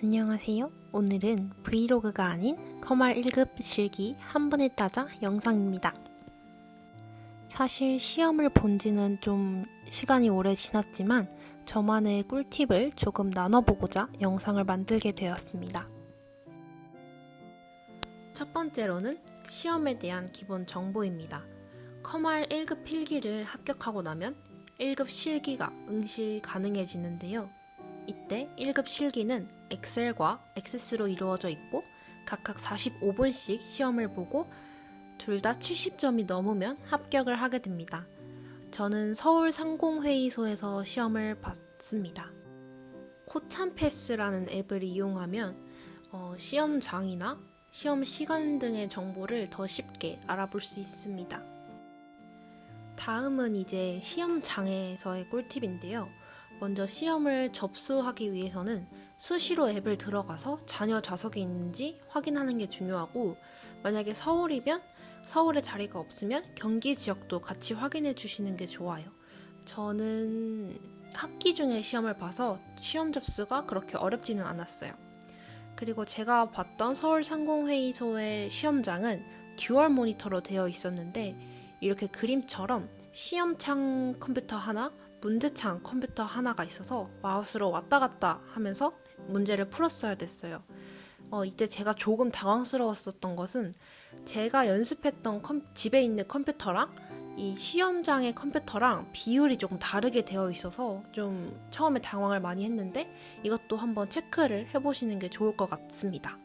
안녕하세요. 오늘은 브이로그가 아닌 커말 1급 실기 한 번에 따자 영상입니다. 사실 시험을 본 지는 좀 시간이 오래 지났지만 저만의 꿀팁을 조금 나눠보고자 영상을 만들게 되었습니다. 첫 번째로는 시험에 대한 기본 정보입니다. 커말 1급 필기를 합격하고 나면 1급 실기가 응시 가능해지는데요. 이때 1급 실기는 엑셀과 액세스로 이루어져 있고 각각 45분씩 시험을 보고 둘 다 70점이 넘으면 합격을 하게 됩니다. 저는 서울 상공회의소에서 시험을 봤습니다. 코찬패스라는 앱을 이용하면 어, 시험장이나 시험 시간 등의 정보를 더 쉽게 알아볼 수 있습니다. 다음은 이제 시험장에서의 꿀팁인데요. 먼저 시험을 접수하기 위해서는 수시로 앱을 들어가서 자녀 좌석이 있는지 확인하는 게 중요하고 만약에 서울이면 서울에 자리가 없으면 경기 지역도 같이 확인해 주시는 게 좋아요. 저는 학기 중에 시험을 봐서 시험 접수가 그렇게 어렵지는 않았어요. 그리고 제가 봤던 서울 상공회의소의 시험장은 듀얼 모니터로 되어 있었는데 이렇게 그림처럼 시험창 컴퓨터 하나, 문제창 컴퓨터 하나가 있어서 마우스로 왔다 갔다 하면서 문제를 풀었어야 됐어요. 어, 이때 제가 조금 당황스러웠었던 것은 제가 연습했던 컴- 집에 있는 컴퓨터랑 이 시험장의 컴퓨터랑 비율이 조금 다르게 되어 있어서 좀 처음에 당황을 많이 했는데 이것도 한번 체크를 해보시는 게 좋을 것 같습니다.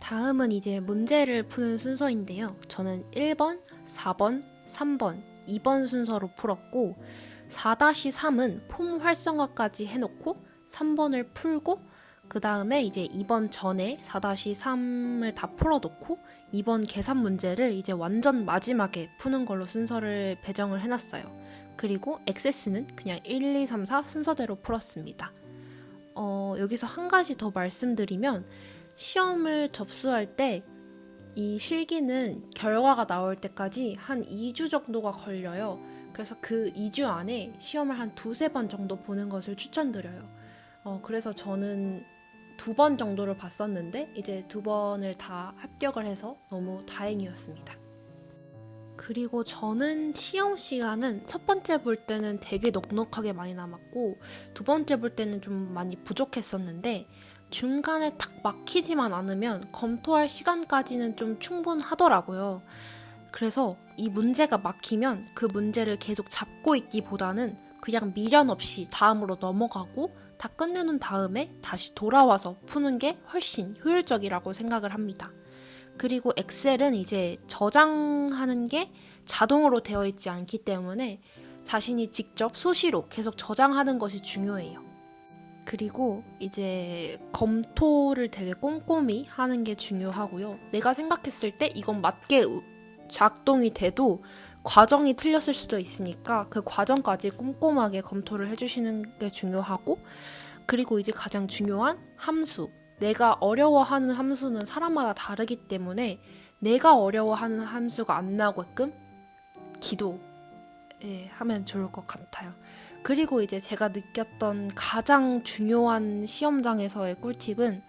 다음은 이제 문제를 푸는 순서인데요. 저는 1번, 4번, 3번, 2번 순서로 풀었고 4-3은 폼 활성화까지 해놓고 3번을 풀고 그 다음에 이제 2번 전에 4-3을 다 풀어놓고 2번 계산 문제를 이제 완전 마지막에 푸는 걸로 순서를 배정을 해놨어요. 그리고 액세스는 그냥 1, 2, 3, 4 순서대로 풀었습니다. 어, 여기서 한 가지 더 말씀드리면 시험을 접수할 때 이 실기는 결과가 나올 때까지 한 2주 정도가 걸려요. 그래서 그 2주 안에 시험을 한 두세 번 정도 보는 것을 추천드려요. 어, 그래서 저는 두 번 정도를 봤었는데 이제 두 번을 다 합격을 해서 너무 다행이었습니다. 그리고 저는 시험 시간은 첫 번째 볼 때는 되게 넉넉하게 많이 남았고 두 번째 볼 때는 좀 많이 부족했었는데 중간에 탁 막히지만 않으면 검토할 시간까지는 좀 충분하더라고요. 그래서 이 문제가 막히면 그 문제를 계속 잡고 있기보다는 그냥 미련 없이 다음으로 넘어가고 다 끝내놓은 다음에 다시 돌아와서 푸는 게 훨씬 효율적이라고 생각을 합니다. 그리고 엑셀은 이제 저장하는 게 자동으로 되어 있지 않기 때문에 자신이 직접 수시로 계속 저장하는 것이 중요해요. 그리고 이제 검토를 되게 꼼꼼히 하는 게 중요하고요. 내가 생각했을 때 이건 맞게 우- 작동이 돼도 과정이 틀렸을 수도 있으니까 그 과정까지 꼼꼼하게 검토를 해주시는 게 중요하고 그리고 이제 가장 중요한 함수. 내가 어려워하는 함수는 사람마다 다르기 때문에 내가 어려워하는 함수가 안 나오게끔 기도 예, 하면 좋을 것 같아요. 그리고 이제 제가 느꼈던 가장 중요한 시험장에서의 꿀팁은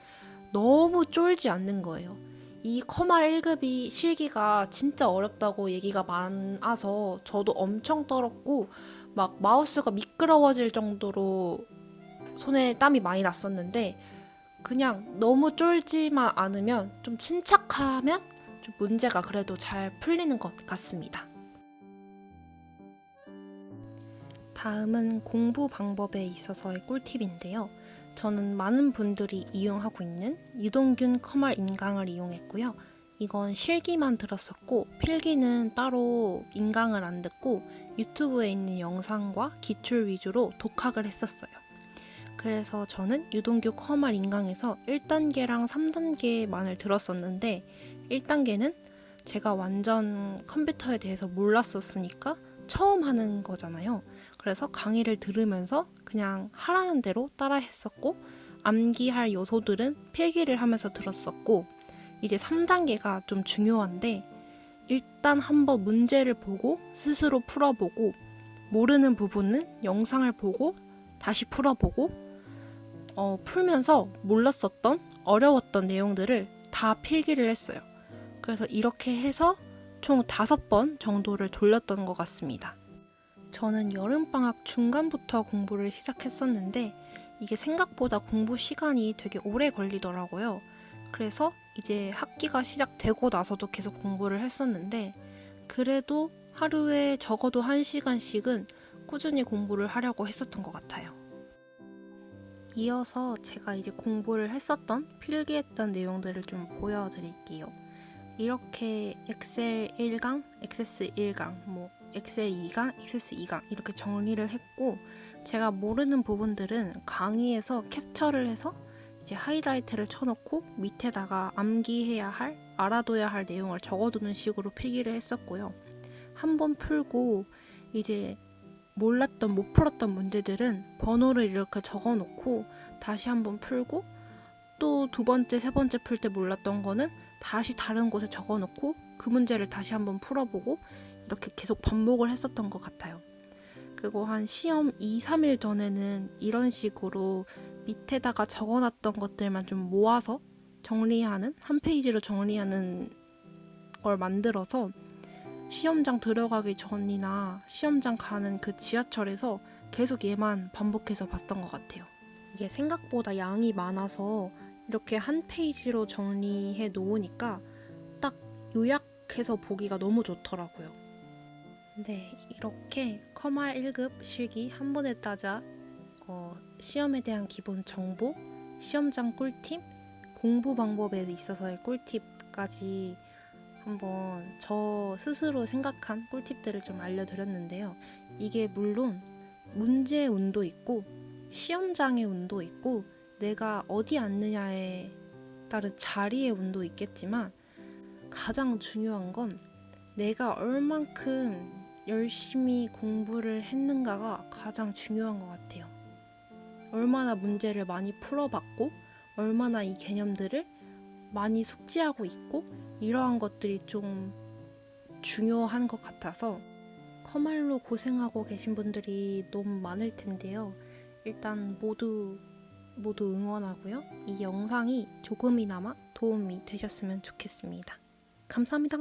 너무 쫄지 않는 거예요. 이 커말 1급이 실기가 진짜 어렵다고 얘기가 많아서 저도 엄청 떨었고 막 마우스가 미끄러워질 정도로 손에 땀이 많이 났었는데 그냥 너무 쫄지만 않으면 좀 침착하면 좀 문제가 그래도 잘 풀리는 것 같습니다. 다음은 공부 방법에 있어서의 꿀팁인데요. 저는 많은 분들이 이용하고 있는 유동균 커말 인강을 이용했고요. 이건 실기만 들었었고 필기는 따로 인강을 안 듣고 유튜브에 있는 영상과 기출 위주로 독학을 했었어요. 그래서 저는 유동규 커말 인강에서 1단계랑 3단계만을 들었었는데 1단계는 제가 완전 컴퓨터에 대해서 몰랐었으니까 처음 하는 거잖아요. 그래서 강의를 들으면서 그냥 하라는 대로 따라 했었고 암기할 요소들은 필기를 하면서 들었었고 이제 3단계가 좀 중요한데 일단 한번 문제를 보고 스스로 풀어보고 모르는 부분은 영상을 보고 다시 풀어보고 어, 풀면서 몰랐었던 어려웠던 내용들을 다 필기를 했어요. 그래서 이렇게 해서 총 다섯 번 정도를 돌렸던 것 같습니다. 저는 여름방학 중간부터 공부를 시작했었는데 이게 생각보다 공부 시간이 되게 오래 걸리더라고요. 그래서 이제 학기가 시작되고 나서도 계속 공부를 했었는데 그래도 하루에 적어도 한 시간씩은 꾸준히 공부를 하려고 했었던 것 같아요. 이어서 제가 이제 공부를 했었던 필기했던 내용들을 좀 보여드릴게요. 이렇게 엑셀 1강, 엑세스 1강, 뭐 엑셀 2강, 엑세스 2강 이렇게 정리를 했고 제가 모르는 부분들은 강의에서 캡처를 해서 이제 하이라이트를 쳐놓고 밑에다가 암기해야 할, 알아둬야 할 내용을 적어두는 식으로 필기를 했었고요. 한번 풀고 이제 몰랐던 못 풀었던 문제들은 번호를 이렇게 적어놓고 다시 한번 풀고 또 두 번째, 세 번째 풀 때 몰랐던 거는 다시 다른 곳에 적어놓고 그 문제를 다시 한번 풀어보고 이렇게 계속 반복을 했었던 것 같아요. 그리고 한 시험 2, 3일 전에는 이런 식으로 밑에다가 적어놨던 것들만 좀 모아서 정리하는 한 페이지로 정리하는 걸 만들어서 시험장 들어가기 전이나 시험장 가는 그 지하철에서 계속 얘만 반복해서 봤던 것 같아요. 이게 생각보다 양이 많아서 이렇게 한 페이지로 정리해 놓으니까 딱 요약해서 보기가 너무 좋더라고요. 네, 이렇게 커말 1급 실기 한 번에 따자 어, 시험에 대한 기본 정보, 시험장 꿀팁, 공부 방법에 있어서의 꿀팁까지 한번 저 스스로 생각한 꿀팁들을 좀 알려드렸는데요. 이게 물론 문제의 운도 있고 시험장의 운도 있고 내가 어디 앉느냐에 따른 자리의 운도 있겠지만 가장 중요한 건 내가 얼만큼 열심히 공부를 했는가가 가장 중요한 것 같아요. 얼마나 문제를 많이 풀어봤고, 얼마나 이 개념들을 많이 숙지하고 있고, 이러한 것들이 좀 중요한 것 같아서 커말로 고생하고 계신 분들이 너무 많을 텐데요. 일단 모두 모두 응원하고요. 이 영상이 조금이나마 도움이 되셨으면 좋겠습니다. 감사합니다.